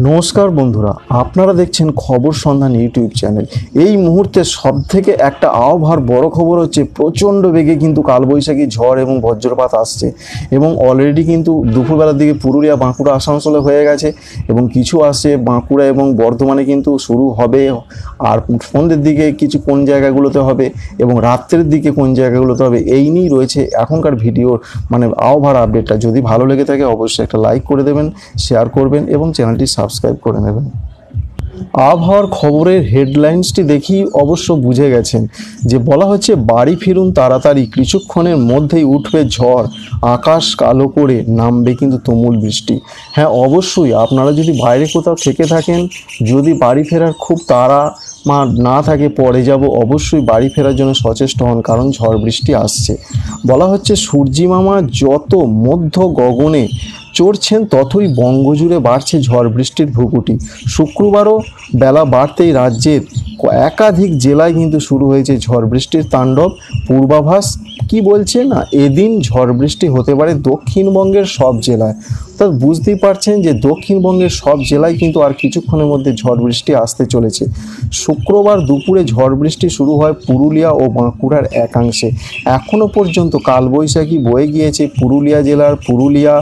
নমস্কার বন্ধুরা, আপনারা দেখছেন খবর সন্ধান ইউটিউব চ্যানেল। এই মুহূর্তে সব থেকে একটা আবহাওয়ার বড় খবর হচ্ছে, প্রচণ্ড বেগে কিন্তু কালবৈশাখী ঝড় এবং বজ্রপাত আসছে এবং অলরেডি কিন্তু দুপুরবেলার দিকে পুরুলিয়া, বাঁকুড়া, আসানসোলে হয়ে গেছে এবং কিছু আসছে বাঁকুড়া এবং বর্ধমানে কিন্তু শুরু হবে। আর সন্ধ্যের দিকে কিছু কোন জায়গাগুলোতে হবে এবং রাত্রের দিকে কোন জায়গাগুলোতে হবে, এই নিয়েই রয়েছে এখনকার ভিডিওর মানে আবহাওয়ার আপডেটটা যদি ভালো লেগে থাকে, অবশ্যই একটা লাইক করে দেবেন শেয়ার করবেন এবং চ্যানেলটি সাবস্ক্রাইব করে নেবেন। আবহাওয়ার খবরের হেডলাইন্সটি দেখি অবশ্য বুঝে গেছেন যে বলা হচ্ছে বাড়ি ফিরুন তাড়াতাড়ি, কিছুক্ষণের মধ্যেই উঠবে ঝড়, আকাশ কালো করে নামবে কিন্তু তুমুল বৃষ্টি। হ্যাঁ অবশ্যই আপনারা যদি বাইরে কোথাও থেকে থাকেন, যদি বাড়ি ফেরার খুব তাড়া মা না থাকে, পরে যাব, অবশ্যই বাড়ি ফেরার জন্য সচেষ্ট হন কারণ ঝড় বৃষ্টি আসছে। বলা হচ্ছে সূর্যি মামা যত মধ্য গগনে চড়ছেন ততই বঙ্গজুড়ে বাড়ছে ঝড় বৃষ্টির ভ্রুকুটি শুক্রবারও বেলা বাড়তেই রাজ্যের একাধিক জেলায় কিন্তু শুরু হয়েছে ঝড় বৃষ্টির তাণ্ডব। পূর্বাভাস কি বলছে? না, এদিন ঝড় বৃষ্টি হতে পারে দক্ষিণবঙ্গের সব জেলায়। অর্থাৎ বুঝতেই পারছেন যে দক্ষিণবঙ্গের সব জেলায় কিন্তু আর কিছুক্ষণের মধ্যে ঝড় বৃষ্টি আসতে চলেছে। শুক্রবার দুপুরে ঝড় বৃষ্টি শুরু হয় পুরুলিয়া ও বাঁকুড়ার একাংশে। এখনও পর্যন্ত কালবৈশাখী বয়ে গিয়েছে পুরুলিয়া জেলার পুরুলিয়া,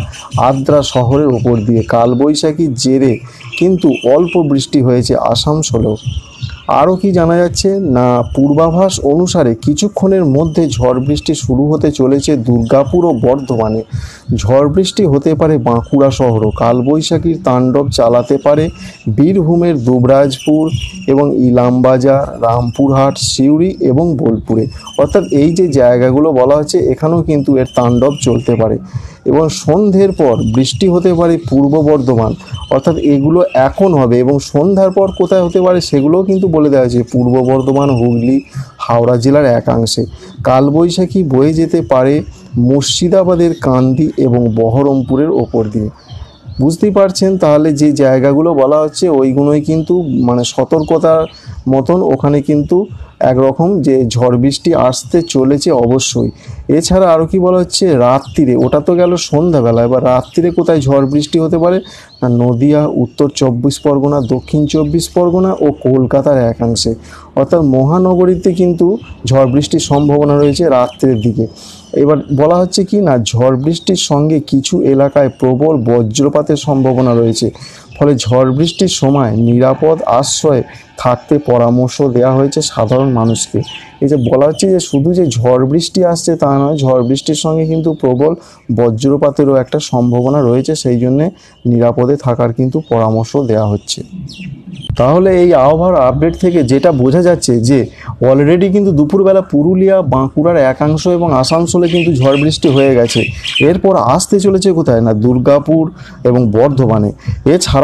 আদ্রা শহরের ওপর দিয়ে। কালবৈশাখীর জেরে কিন্তু অল্প বৃষ্টি হয়েছে আসানসোলেও। আরও কি জানা যাচ্ছে? না, পূর্বাভাস অনুসারে কিছুক্ষণের মধ্যে ঝড় বৃষ্টি শুরু হতে চলেছে দুর্গাপুর ও বর্ধমানে। ঝড় বৃষ্টি হতে পারে বাঁকুড়া শহরও কালবৈশাখীর তাণ্ডব চালাতে পারে বীরভূমের দুবরাজপুর এবং ইলামবাজার, রামপুরহাট, সিউড়ি এবং বোলপুরে। অর্থাৎ এই যে জায়গাগুলো বলা হচ্ছে, এখানেও কিন্তু এর তাণ্ডব চলতে পারে। এবং সন্ধ্যের পর বৃষ্টি হতে পারে পূর্ব বর্ধমান। অর্থাৎ এগুলো এখন হবে এবং সন্ধ্যার পর কোথায় হতে পারে, সেগুলোও কিন্তু বলে দেওয়া হয়েছে, পূর্ব বর্ধমান, হুগলি, হাওড়া জেলার একাংশে। কালবৈশাখী বয়ে যেতে পারে মুর্শিদাবাদের কান্দি এবং বহরমপুরের ওপর দিয়ে। বুঝতেই পারছেন তাহলে যে জায়গাগুলো বলা হচ্ছে ওইগুলোই কিন্তু মানে সতর্কতার মতন ওখানে কিন্তু একরকম যে ঝড় বৃষ্টি আসতে চলেছে অবশ্যই। এছাড়া আরও কি বলা হচ্ছে? রাত্রিরে। ওটা তো গেল সন্ধ্যাবেলা। এবার রাত্রিরে কোথায় ঝড় বৃষ্টি হতে পারে? না, নদিয়া, উত্তর চব্বিশ পরগনা, দক্ষিণ চব্বিশ পরগনা ও কলকাতার একাংশে। অর্থাৎ মহানগরীতে কিন্তু ঝড় বৃষ্টির সম্ভাবনা রয়েছে রাত্রের দিকে। এবার বলা হচ্ছে কি না, ঝড় বৃষ্টির সঙ্গে কিছু এলাকায় প্রবল বজ্রপাতের সম্ভাবনা রয়েছে। ফলে ঝড় বৃষ্টির সময় নিরাপদ আশ্রয়ে থাকতে পরামর্শ দেওয়া হয়েছে সাধারণ মানুষকে। এই যে বলা হচ্ছে যে শুধু যে ঝড় বৃষ্টি আসছে তা নয়, ঝড় বৃষ্টির সঙ্গে কিন্তু প্রবল বজ্রপাতেরও একটা সম্ভাবনা রয়েছে, সেই জন্যে নিরাপদে থাকার কিন্তু পরামর্শ দেওয়া হচ্ছে। তাহলে এই আবহাওয়ার আপডেট থেকে যেটা বোঝা যাচ্ছে যে অলরেডি কিন্তু দুপুরবেলা পুরুলিয়া, বাঁকুড়ার একাংশ এবং আসানসোলে কিন্তু ঝড় বৃষ্টি হয়ে গেছে। এরপর আসতে চলেছে কোথায় না? দুর্গাপুর এবং বর্ধমানে।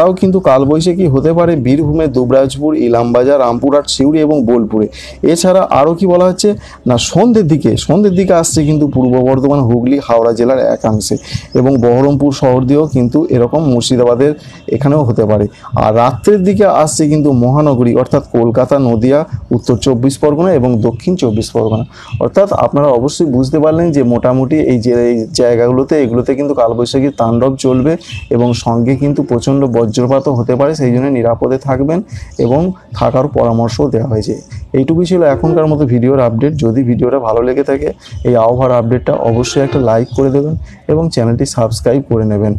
এছাড়াও কিন্তু কালবৈশাখী হতে পারে বীরভূমে দুবরাজপুর, ইলামবাজার, রামপুরহাট, সিউড়ি এবং বোলপুরে। এছাড়া আরও কি বলা হচ্ছে? না, সন্ধ্যের দিকে সন্ধ্যের দিকে আসছে কিন্তু পূর্ব বর্ধমান, হুগলি, হাওড়া জেলার একাংশে এবং বহরমপুর শহর দিয়েও কিন্তু এরকম মুর্শিদাবাদের এখানেও হতে পারে। আর রাত্রের দিকে আসছে কিন্তু মহানগরী, অর্থাৎ কলকাতা, নদিয়া, উত্তর চব্বিশ পরগনা এবং দক্ষিণ চব্বিশ পরগনা। অর্থাৎ আপনারা অবশ্যই বুঝতে পারলেন যে মোটামুটি এই যে জায়গাগুলোতে, এগুলোতে কিন্তু কালবৈশাখীর তাণ্ডব চলবে এবং সঙ্গে কিন্তু প্রচণ্ড বজ্রপাতও হতে পারে, সেই জন্য নিরাপদে থাকবেন এবং থাকার পরামর্শও দেওয়া হয়েছে। এইটুকুই ছিল এখনকার মতো ভিডিওর আপডেট। যদি ভিডিওটা ভালো লেগে থাকে, এই আবহাওয়ার আপডেটটা অবশ্যই একটা লাইক করে দেবেন এবং চ্যানেলটি সাবস্ক্রাইব করে নেবেন।